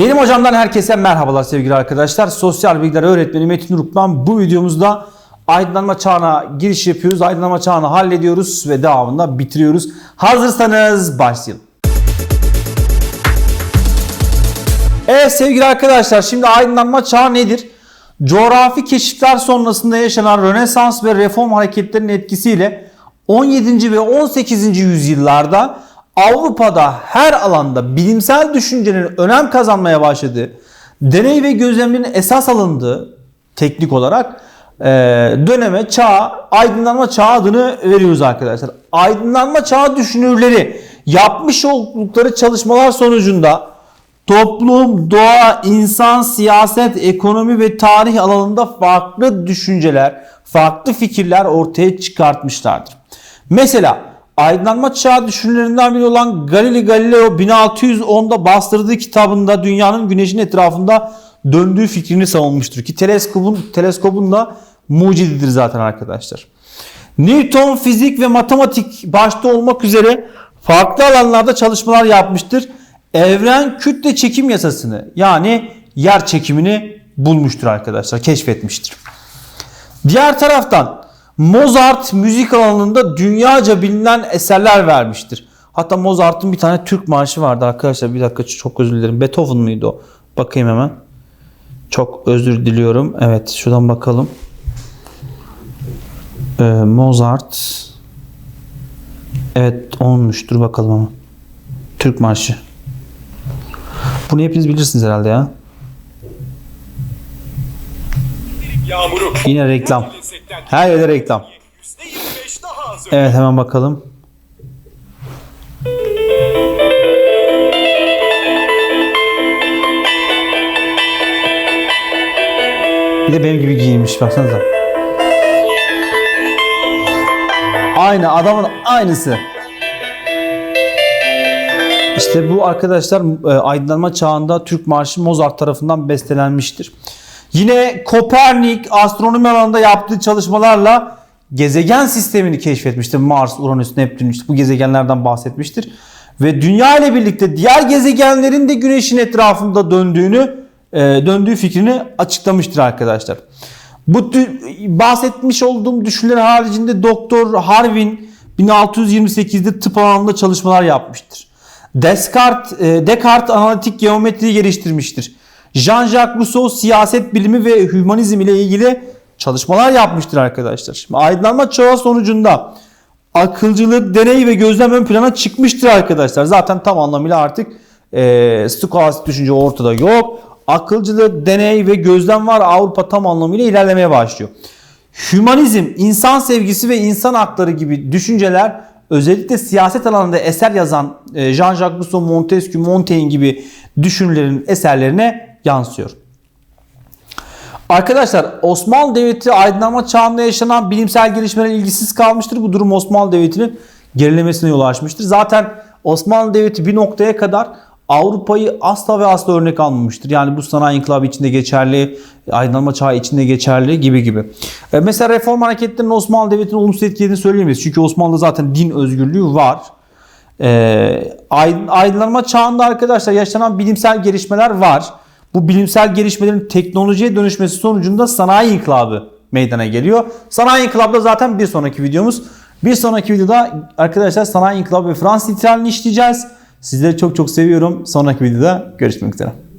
Benim hocamdan herkese merhabalar sevgili arkadaşlar. Sosyal bilgiler öğretmeni Metin Urukman. Bu videomuzda aydınlanma çağına giriş yapıyoruz. Aydınlanma çağını hallediyoruz ve devamında bitiriyoruz. Hazırsanız başlayalım. Evet sevgili arkadaşlar şimdi aydınlanma çağı nedir? Coğrafi keşifler sonrasında yaşanan Rönesans ve reform hareketlerinin etkisiyle 17. ve 18. yüzyıllarda Avrupa'da her alanda bilimsel düşüncenin önem kazanmaya başladığı, deney ve gözlemlerin esas alındığı teknik olarak e, döneme çağ, aydınlanma çağı adını veriyoruz arkadaşlar. Aydınlanma çağı düşünürleri yapmış oldukları çalışmalar sonucunda toplum, doğa, insan, siyaset, ekonomi ve tarih alanında farklı düşünceler, farklı fikirler ortaya çıkartmışlardır. Mesela aydınlanma çağı düşünürlerinden biri olan Galileo Galileo 1610'da bastırdığı kitabında dünyanın güneşin etrafında döndüğü fikrini savunmuştur ki teleskopun teleskopun da mucididir zaten arkadaşlar. Newton fizik ve matematik başta olmak üzere farklı alanlarda çalışmalar yapmıştır. Evren kütle çekim yasasını yani yer çekimini bulmuştur arkadaşlar, keşfetmiştir. Diğer taraftan Mozart müzik alanında dünyaca bilinen eserler vermiştir. Hatta Mozart'ın bir tane Türk marşı vardı arkadaşlar. Bir dakika çok özür dilerim. Beethoven mıydı o? Bakayım hemen. Çok özür diliyorum. Evet şuradan bakalım. Ee, Mozart. Evet olmuş. Dur bakalım ama. Türk marşı. Bunu hepiniz bilirsiniz herhalde ya. Yağmuru. Yine reklam. Her yerde reklam. %25 daha az Evet hemen bakalım. Bir de benim gibi giyinmiş baksanıza. Aynı adamın aynısı. İşte bu arkadaşlar e, aydınlanma çağında Türk marşı Mozart tarafından bestelenmiştir. Yine Kopernik astronomi alanında yaptığı çalışmalarla gezegen sistemini keşfetmiştir. Mars, Uranüs, Neptün işte bu gezegenlerden bahsetmiştir. Ve dünya ile birlikte diğer gezegenlerin de güneşin etrafında döndüğünü e, döndüğü fikrini açıklamıştır arkadaşlar. Bu bahsetmiş olduğum düşünceler haricinde Doktor Harvin 1628'de tıp alanında çalışmalar yapmıştır. Descartes, e, Descartes analitik geometriyi geliştirmiştir. Jean-Jacques Rousseau siyaset bilimi ve hümanizm ile ilgili çalışmalar yapmıştır arkadaşlar. Şimdi aydınlanma çağı sonucunda akılcılık, deney ve gözlem ön plana çıkmıştır arkadaşlar. Zaten tam anlamıyla artık e, skolastik düşünce ortada yok. Akılcılık, deney ve gözlem var. Avrupa tam anlamıyla ilerlemeye başlıyor. Hümanizm, insan sevgisi ve insan hakları gibi düşünceler özellikle siyaset alanında eser yazan e, Jean-Jacques Rousseau, Montesquieu, Montaigne gibi düşünürlerin eserlerine yansıyor. Arkadaşlar Osmanlı Devleti aydınlanma çağında yaşanan bilimsel gelişmelere ilgisiz kalmıştır. Bu durum Osmanlı Devleti'nin gerilemesine yol açmıştır. Zaten Osmanlı Devleti bir noktaya kadar Avrupa'yı asla ve asla örnek almamıştır. Yani bu sanayi inkılabı içinde geçerli, aydınlanma çağı içinde geçerli gibi gibi. E, Mesela reform hareketlerinin Osmanlı Devleti'nin olumsuz etkilediğini söyleyemeyiz. Çünkü Osmanlı'da zaten din özgürlüğü var. E, aydın- aydınlanma çağında arkadaşlar yaşanan bilimsel gelişmeler var. Bu bilimsel gelişmelerin teknolojiye dönüşmesi sonucunda sanayi inkılabı meydana geliyor. Sanayi inkılabı zaten bir sonraki videomuz. Bir sonraki videoda arkadaşlar sanayi inkılabı ve Fransız ihtilalini işleyeceğiz. Sizleri çok çok seviyorum. Sonraki videoda görüşmek üzere.